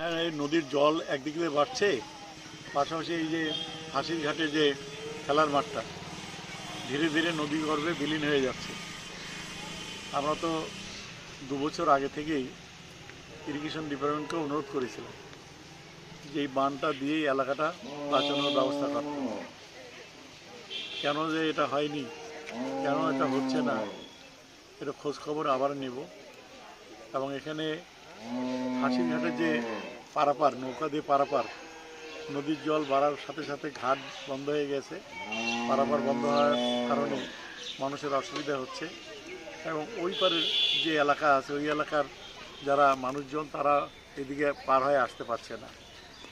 হ্যাঁ এই নদীর জল একদিক বাড়ছে, পাশাপাশি এই যে হাসির ঘাটে যে খেলার মাঠটা, ধীরে ধীরে নদী গর্ভে বিলীন হয়ে যাচ্ছে। আমরা তো দু বছর আগে থেকেই ইরিগেশন ডিপার্টমেন্টকে অনুরোধ করেছিলাম যে এই বানটা দিয়েই এলাকাটা বাঁচানোর ব্যবস্থা করতে কেন যে এটা হয়নি, কেন এটা হচ্ছে না, এটা খোঁজ খবর আবার নেব। এবং এখানে হাসিরঘাটের যে পারাপার, নৌকা দিয়ে পারাপার। নদীর জল বাড়ার সাথে সাথে ঘাট বন্ধ হয়ে গেছে। পারাপার বন্ধ হওয়ার কারণে মানুষের অসুবিধা হচ্ছে। এবং ওই পারের যে এলাকা আছে, ওই এলাকার যারা মানুষজন, তারা এদিকে পার হয়ে আসতে পারছে না।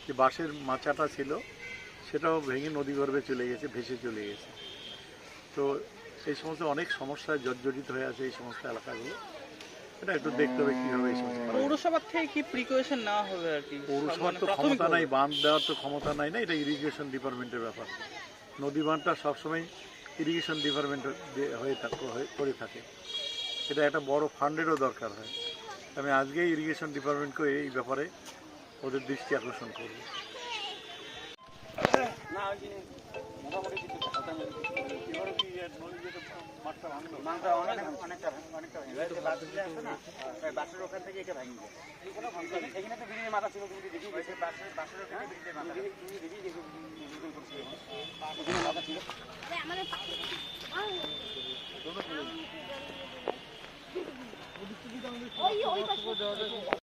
যে বাঁশের মাচাটা ছিল, সেটাও ভেঙে নদী গর্ভে চলে গেছে, ভেসে চলে গেছে। তো এই সমস্ত অনেক সমস্যায় জর্জরিত হয়ে আছে এই সমস্ত এলাকাগুলো। এটা একটু দেখতে হবে কীভাবে। পৌরসভার থেকে কি প্রিকশন নেওয়া হবে আর কি? পৌরসভার মানে তো ক্ষমতা নাই বাঁধ দেওয়ার তো ক্ষমতা নাই না এটা ইরিগেশন ডিপার্টমেন্টের ব্যাপার। নদী বাঁধটা সবসময় ইরিগেশন ডিপার্টমেন্ট হয়ে থাক হয়ে- করে থাকে। এটা একটা বড় ফান্ডেরও দরকার হয়। আমি আজকেই ইরিগেশন ডিপার্টমেন্টকে এই ব্যাপারে ওদের দৃষ্টি আকর্ষণ করব। মানটা অনেক অনেকটা অনেকটা ভেঙে গেছে বাসের যে আছে না ওই বাসের ওখান থেকে এটা ভেঙে গেছে এখানে তো ব্রিজের মাথা ছিল তুমি দেখি গেছে বাসের বাসের ওখানে ব্রিজের মাথা তুমি দেখি গেছো ওখানে মাথা ছিল ওই ওই পাশে